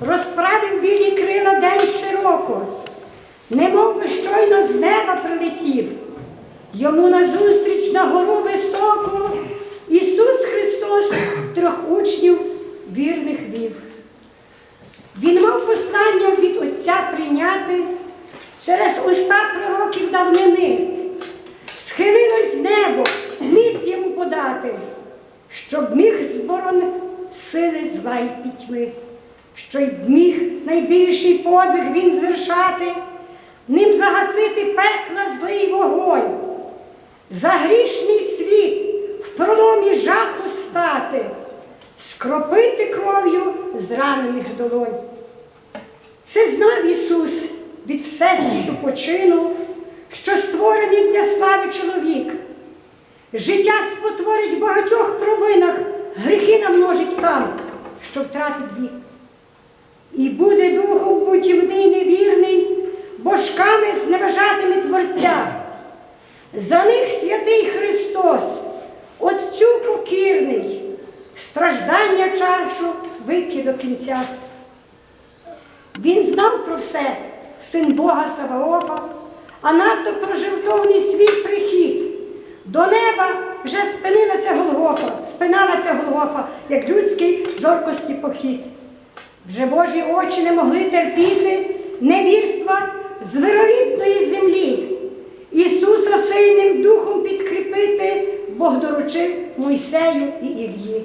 розправив білі крила день широко, немов би щойно з неба прилетів. Йому назустріч на гору високу Ісус Христос трьох учнів вірних вів. Він мав послання від Отця прийняти через уста пророків давнини. Схилилось небо, міць йому подати, щоб міг зборон сили зла й пітьми, щоб міг найбільший подвиг він звершати, ним загасити пекла злий вогонь, за грішний світ в проломі жаху стати, скропити кров'ю зранених долонь. Це знав Ісус від Всесвіту почину, що створений для слави чоловік. Життя спотворить в багатьох провинах, гріхи намножить там, що втратить вік. І буде духом путівний невірний, божками зневажатиме Творця. За них святий Христос, Отцю покірний, страждання чашу вип'є до кінця. Він знав про все, син Бога Саваофа, а надто про жертовний свій прихід. До неба вже спинилася Голгофа, спиналася Голгофа, як людський зоркості похід. Вже Божі очі не могли терпіти невірства з землі. Ісуса сильним духом підкріпити Бог доручив Мойсею і Іллі.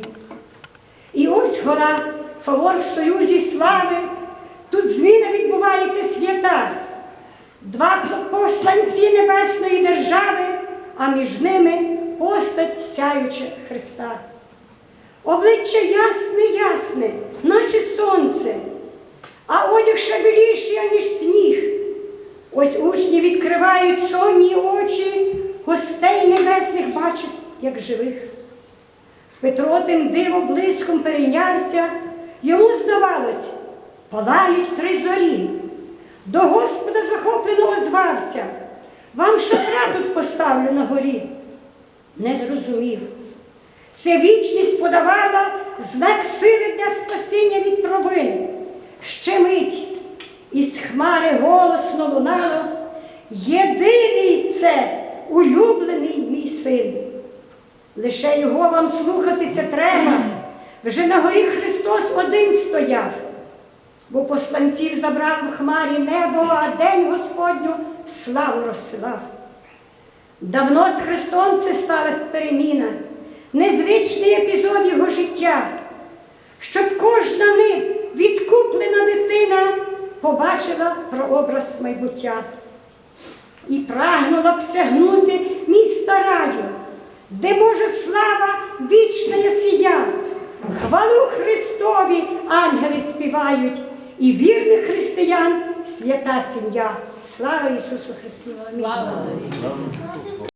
І ось гора, фавор в союзі слави, тут зміна відбувається свята. Два посланці небесної держави, а між ними постать сяюча Христа. Обличчя ясне, ясне, наче сонце, відкривають сонні очі, гостей небесних бачать, як живих. Петро тим диво блиском перейнявся, йому здавалось, палають три зорі. До Господа захоплено озвався. Вам шатра тут поставлю на горі. Не зрозумів. Це вічність подавала знак сили для спасіння від провин. Ще мить із хмари голосно лунало. Єдиний це улюблений мій син. Лише його вам слухати це треба. Вже на горі Христос один стояв, бо посланців забрав в хмарі небо, а день Господню славу розсилав. Давно з Христом це сталася переміна, незвичний епізод його життя, щоб кожна ним відкуплена дитина побачила прообраз майбуття і прагнула б сягнути міста раю, де Божа слава вічна сія. Хвалу Христові ангели співають, і вірних християн свята сім'я. Слава Ісусу Христу! Амінь.